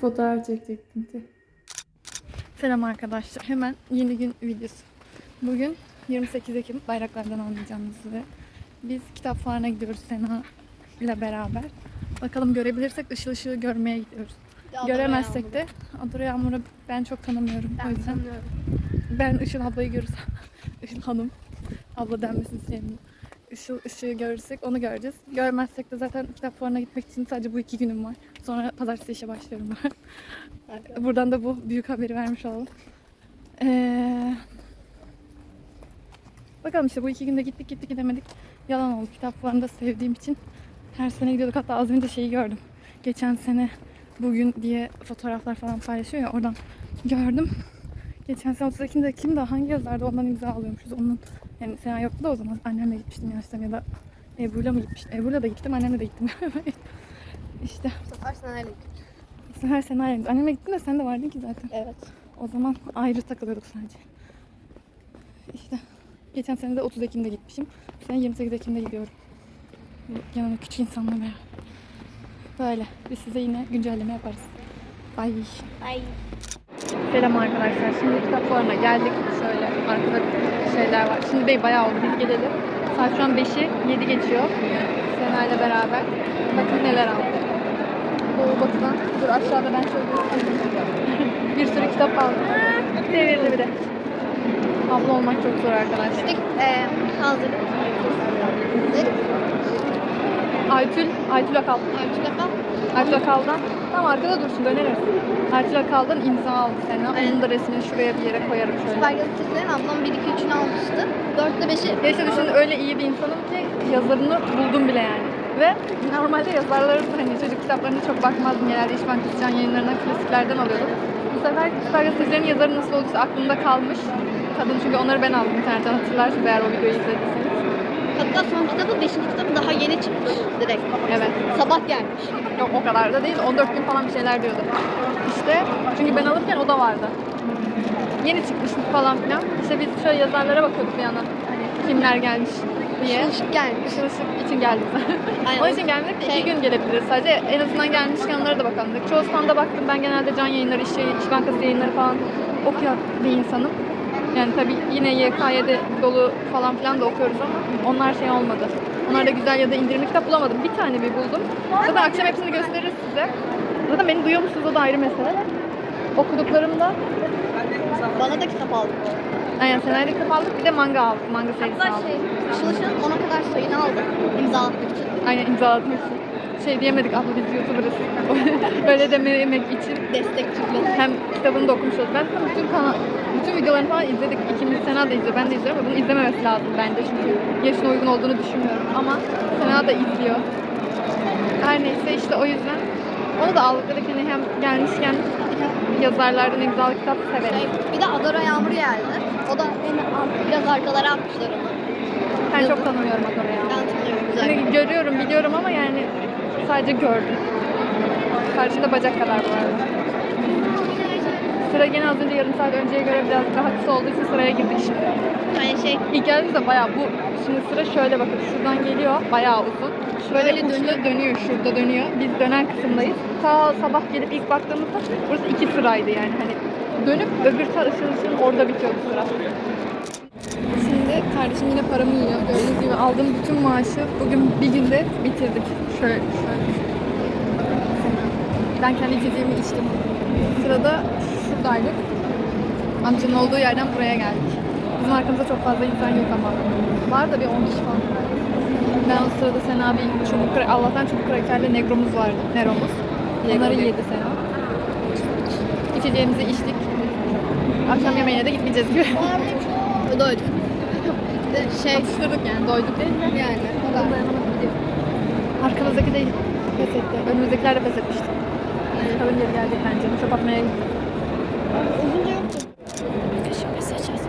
Fotoğraf çekecektim. Selam arkadaşlar. Hemen yeni gün videosu. Bugün 28 Ekim bayraklardan anlayacağınız üzere. Biz kitap fuarına gidiyoruz Sena ile beraber. Bakalım görebilirsek ışıl ışığı görmeye gidiyoruz. Göremezsek de Adora Yağmur'u ben çok tanımıyorum. o yüzden ben Işıl ablayı görürsem, Işıl Hanım, abla denmesini sevmiyorum. Işıl ışığı görürsek onu göreceğiz. Görmezsek de zaten kitap fuarına gitmek için sadece bu iki günüm var. Sonra pazartesi işe başlıyorum ben. Buradan da bu büyük haberi vermiş olalım. Ee, bakalım işte bu iki günde gittik gittik gidemedik. Yalan oldu. Kitap fuarını da sevdiğim için her sene gidiyorduk. Hatta az önce şeyi gördüm. Geçen sene bugün diye fotoğraflar falan paylaşıyor ya oradan gördüm. Geçen sene 30 Ekim'de kimdi? Hangi yazardı? Ondan imza alıyormuşuz. Onun yani Sena yoktu da o zaman annemle gitmiştim yaşta ya da Ebru'yla mı gitmiştim? Ebru'yla da gittim, annemle de gittim. işte Bu sefer sen öyle sen her sene ayrı. Annemle gittim de sen de vardın ki zaten. Evet. O zaman ayrı takılıyorduk sadece. İşte geçen sene de 30 Ekim'de gitmişim. Bu sene 28 Ekim'de gidiyorum. Yanımda küçük insanla beraber. Böyle. Biz size yine güncelleme yaparız. Bye. Ay. Selam arkadaşlar. Şimdi kitap fuarına geldik. Şöyle arkada şeyler var. Şimdi değil bayağı oldu. Biz gidelim. Saat şu an 5'i 7 geçiyor. Sena ile beraber. Bakın neler aldık. Doğu batıdan. Dur aşağıda ben şöyle bir sürü kitap aldım. Devirdi bir de. Abla olmak çok zor arkadaşlar. Dedik eee hazır. Dedik. Aytül, Aytül Akal. Ölçü kafa. Aytül Akal'dan tam arkada dursun döneriz. Aytül Akal'dan imza aldı Sena. Onun da resmini şuraya bir yere koyarım şöyle. Süper gazetecilerin ablam 1 2 3'ünü almıştı. 4'te 5'i Ya işte düşün öyle iyi bir insanım ki yazarını buldum bile yani. Ve normalde yazarların hani çocuk kitaplarına çok bakmazdım. Genelde İş Bankası Can yayınlarından klasiklerden alıyordum. Bu sefer süper gazetecilerin yazarı nasıl olduysa aklımda kalmış. Kadın çünkü onları ben aldım internetten hatırlarsınız eğer o videoyu izlediyseniz. Hatta son kitabı 5. kitabı daha yeni çıkmış direkt. Evet. Sabah gelmiş. Yok o kadar da değil. 14 gün falan bir şeyler diyordu. İşte çünkü ben alırken o da vardı. Yeni çıkmış falan filan. İşte biz şöyle yazarlara bakıyorduk bir yandan. Hani kimler gelmiş diye. Işık gelmiş. Işıl ışık için geldik. Aynen. Onun için gelmedik Şey- iki gün gelebiliriz sadece. En azından gelmişken onlara da bakalım. Çoğu standa baktım ben genelde can yayınları, iş, iş bankası yayınları falan okuyan bir insanım. Yani tabii yine YKY'de dolu falan filan da okuyoruz ama onlar şey olmadı. Onlar da güzel ya da indirimli kitap bulamadım. Bir tane bir buldum. Zaten akşam hepsini gösteririz size. Zaten beni duyuyor musunuz o da ayrı mesele. Okuduklarımda Bana da kitap aldı. Aynen senaryo kitap aldık bir de manga aldık. Manga serisi Hatta aldık. şey, Işıl Işıl'ın ona kadar sayını aldık. İmzalatmak için. Aynen imzalamak için. Şey diyemedik abla biz YouTuber'ız. Öyle dememek için. Destekçi falan. Hem kitabını da okumuş olduk. Ben zaten bütün kanal, bütün videolarını falan izledik. İkimiz Sena da izliyor, ben de izliyorum ama bunu izlememesi lazım bence çünkü yaşına uygun olduğunu düşünmüyorum. Ama Sena da izliyor. Her neyse işte o yüzden onu da aldık dedik hani hem gelmişken yazarlardan imzalı kitap severiz. Şey, bir de Adora Yağmur geldi. O da beni al- biraz arkalara atmışlar onu. Ben çok tanımıyorum adamı ya. Ben tanıyorum güzel. Hani görüyorum, biliyorum ama yani sadece gördüm. Karşında bacak kadar bu arada. Sıra gene az önce yarım saat önceye göre biraz daha kısa olduğu için sıraya girdik şimdi. Hani şey İlk geldiğimizde bayağı bu şimdi sıra şöyle bakın şuradan geliyor bayağı uzun. Şöyle Şöyle uçta dönüyor. dönüyor. şurada dönüyor. Biz dönen kısımdayız. Ta sabah gelip ilk baktığımızda burası iki sıraydı yani hani dönüp öbür tarafın orada bitiyordu sıra. Şimdi kardeşim yine paramı yiyor. Gördüğünüz gibi aldığım bütün maaşı bugün bir günde bitirdik. Şöyle, şöyle. Ben kendi içeceğimi içtim. Sırada şuradaydık. Amcanın olduğu yerden buraya geldik. Bizim arkamızda çok fazla insan yok ama. Var da bir 10 kişi falan. Ben o sırada Sena bir çubuk Allah'tan çubuk krakerli negromuz vardı. Neromuz. Onları yedi Sena. İçeceğimizi içtik. Akşam yemeğine de gitmeyeceğiz gibi. doyduk. Şey Atıştırdık yani doyduk değil mi? yani o kadar. Arkamızdaki de pes etti. Önümüzdekiler de pes etmişti. Kalın geri geldik bence. Çöp atmaya gittik. Şimdi seçeceğiz.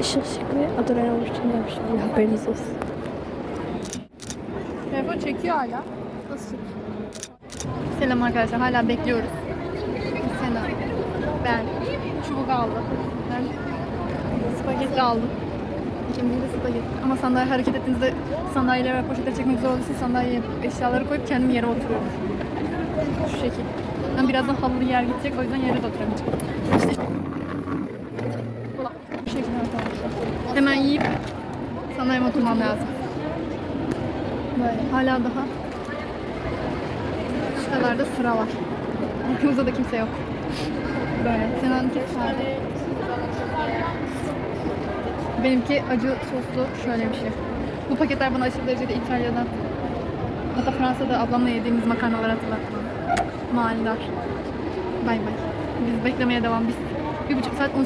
Işık ve Adora Yağmur için gelmiştim. Ya haberiniz olsun. Telefon çekiyor hala. Nasıl? Selam arkadaşlar. Hala bekliyoruz. Sena. Ben. Çubuk aldım. Ben spagetti aldım. İkimizin de spagetti. Ama sandalye hareket ettiğinizde sandalyeleri ve poşetleri çekmek zor olduğu için sandalyeye eşyaları koyup kendim yere oturuyorum. Şu şekil. Ben. Birazdan halılı yer gidecek. O yüzden yere de oturamayacağım. Bu şekilde arkadaşlar. Hemen yiyip sanayim oturmam lazım. Böyle hala daha şuralarda sıra var. Arkamızda da kimse yok. Böyle. Sena'nınki sade. Benimki acı soslu şöyle bir şey. Bu paketler bana aşırı derecede İtalya'dan hatta Fransa'da ablamla yediğimiz makarnaları hatırlattı. Manidar. Bay bay. Biz beklemeye devam. Biz bir buçuk saat 18.38.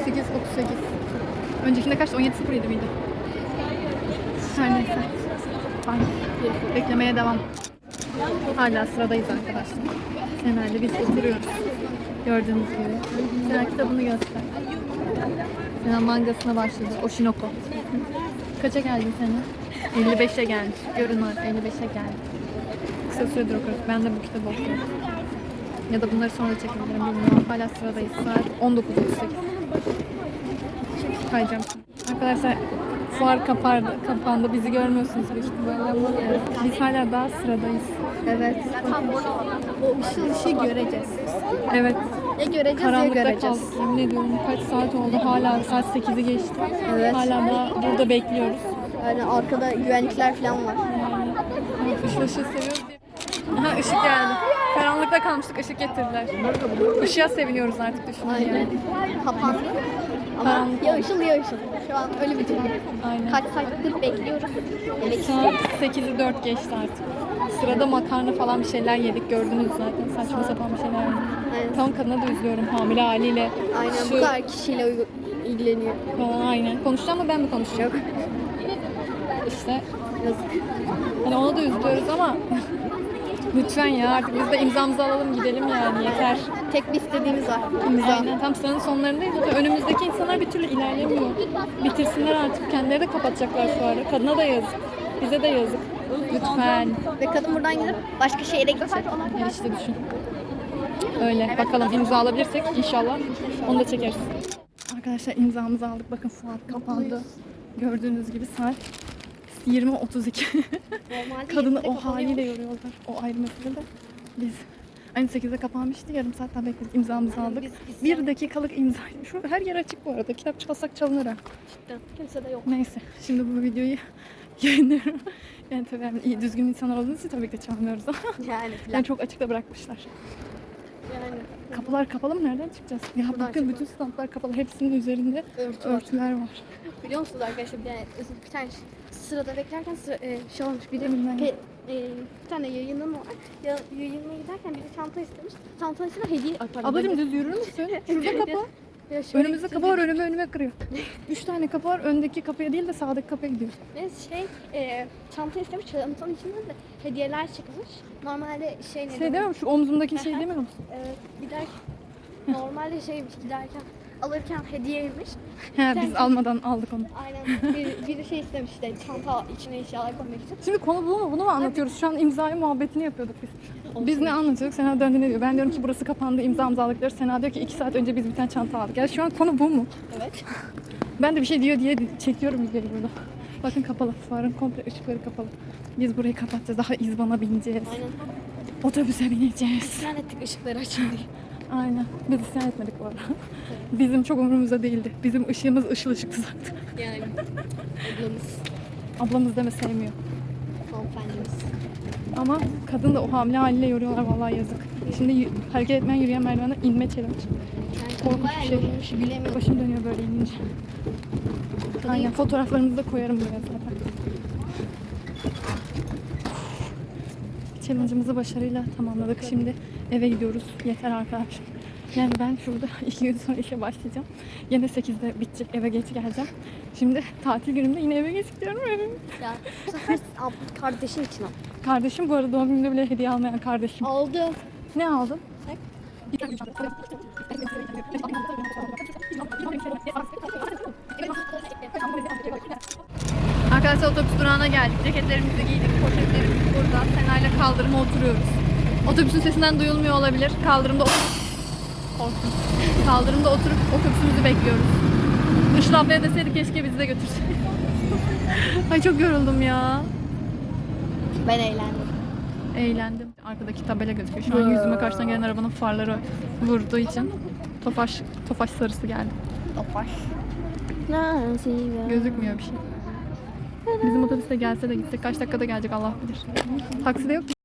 Öncekinde kaçtı? 17.07 miydi? Her neyse. Bay. Beklemeye devam. Hala sıradayız arkadaşlar. Sena'yla biz oturuyoruz. Gördüğünüz gibi. Sena kitabını göster. Sena mangasına başladı. Oshinoko. Kaça geldin Sena? 55'e gelmiş. Görün var 55'e geldi. Kısa süredir okuyoruz. Ben de bu kitabı okuyorum. Ya da bunları sonra çekebilirim bilmiyorum. Hala sıradayız. Saat 19.38. Kayacağım. Arkadaşlar fuar kapardı, kapandı. Bizi görmüyorsunuz büyük ihtimalle ama biz hala daha sıradayız. Evet. O ışıl ışığı göreceğiz. Evet. Ya göreceğiz ya Karanlıkta göreceğiz. kaldık. Yemin ediyorum kaç saat oldu. Hala saat 8'i geçti. Evet. Hala da burada bekliyoruz. Yani arkada güvenlikler falan var. Işıl ışığı seviyoruz diye. Aha ışık geldi. Karanlıkta kalmıştık ışık getirdiler. Işığa seviniyoruz artık düşünün Aynen. yani. Kapandı. Ama Karanlık. ya ışıl ya ışıl. Şu an öyle bir durum. Aynen. Kaç saattir bekliyoruz. Evet. Saat 8'i 4 geçti artık. Sırada makarna falan bir şeyler yedik gördünüz zaten. Saçma sapan bir şeyler yedik. Aynen. Tam kadına da üzülüyorum hamile haliyle. Aynen Şu bu kadar kişiyle uygu- ilgileniyor. falan aynen. Konuşacağım mı ben mi konuşacağım? İşte Yazık. hani ona da üzülüyoruz ama lütfen ya artık biz de imzamızı alalım gidelim yani yeter. Tek bir istediğimiz var. İmza. Aynen tam sıranın sonlarındayız. Zaten önümüzdeki insanlar bir türlü ilerlemiyor. Bitirsinler artık. Kendileri de kapatacaklar fuarı. Kadına da yazık. Bize de yazık. Lütfen. Ve kadın buradan gidip başka şehre gidecek. Ya işte düşün. Öyle. Bakalım imza alabilirsek inşallah onu da çekeriz. Arkadaşlar imzamızı aldık. Bakın fuar kapandı. Gördüğünüz gibi saat 20.32. Normalde Kadını o haliyle yoruyorlar. O ayrı mesele de. Biz aynı 8'de kapanmıştı. Yarım saat daha bekledik. İmzamızı aldık. Biz- biz- Bir dakikalık imza. Şu her yer açık bu arada. Kitap çalsak çalınır ha. Cidden. Kimse de yok. Neyse. Şimdi bu videoyu yayınlıyorum. Yani tabii yani iyi düzgün insanlar olduğunuz için tabii ki de çalmıyoruz ama. Yani. Yani çok açıkta bırakmışlar. Yani. Kapılar kapalı mı? Nereden çıkacağız? Ya Buradan bakın bütün standlar kapalı. Hepsinin üzerinde Örtü var. örtüler var. Biliyor musunuz arkadaşlar bir tane, bir tane sırada beklerken sıra, e, şey olmuş biri Bilmem. pe, e, bir tane yayının var. Ya, yayınına giderken biri çanta istemiş. Çantanın içine hediye Ay, pardon, Ablacığım böyle- düz yürür müsün? Şurada kapı. Ya şöyle Önümüzde kapı var. Önüme önüme kırıyor. Üç tane kapı var. Öndeki kapıya değil de sağdaki kapıya gidiyor. Ve şey e, çanta istemiş çantanın içinden de hediyeler çıkmış. Normalde şey ne Şey mi? Şu omzumdaki şey değil mi? Evet, gider normalde şeymiş giderken alırken hediyeymiş. He biz almadan aldık onu. Aynen bir, biri şey istemiş işte çanta içine eşyalar koymak için. Şimdi konu bu mu? Bunu mu anlatıyoruz? Şu an imzayı muhabbetini yapıyorduk biz. Biz ne anlatıyorduk? Sena döndü ne diyor? Ben diyorum ki burası kapandı, imzamızı aldık diyor. Sena diyor ki iki saat önce biz bir tane çanta aldık. Ya şu an konu bu mu? Evet. Ben de bir şey diyor diye çekiyorum videoyu burada. Bakın kapalı. Fuarın komple ışıkları kapalı. Biz burayı kapatacağız. Daha izbana bineceğiz. Aynen. Otobüse bineceğiz. İsyan ettik ışıkları açın diye. Aynen. Biz isyan etmedik bu arada. Bizim çok umurumuzda değildi. Bizim ışığımız ışıl ışıktı zaten. Yani ablamız, Ablamız deme sevmiyor. hanımefendimiz. Ama kadın da o hamile haliyle yoruyorlar vallahi yazık. Şimdi hareket etmeyen yürüyen merdivenden inme challenge. Yani Korkunç bir şey. yorulmuş. Başım dönüyor böyle inince. Aynen fotoğraflarımızı da koyarım buraya zaten. Challenge'ımızı başarıyla tamamladık. Şimdi eve gidiyoruz. Yeter arkadaşlar. Yani ben şurada iki gün sonra işe başlayacağım. Yine 8'de bitecek eve geç geleceğim. Şimdi tatil günümde yine eve geç gidiyorum. Ya bu sefer ab- kardeşin için al. Kardeşim bu arada doğum günümde bile hediye almayan kardeşim. Aldı. Ne aldın? Arkadaşlar otobüs durağına geldik. Ceketlerimizi giydik. Poşetlerimiz burada. Senayla kaldırıma oturuyoruz. Otobüsün sesinden duyulmuyor olabilir. Kaldırımda oturup Korktum. Kaldırımda oturup otobüsümüzü bekliyoruz. Işıl ablaya deseydik keşke bizi de götürseydi. Ay çok yoruldum ya. Ben eğlendim. Eğlendim. Arkadaki tabela gözüküyor. Şu an yüzüme karşıdan gelen arabanın farları vurduğu için Tofaş, Tofaş sarısı geldi. Nasıl Gözükmüyor bir şey. Bizim otobüste gelse de gitse kaç dakikada gelecek Allah bilir. Taksi de yok.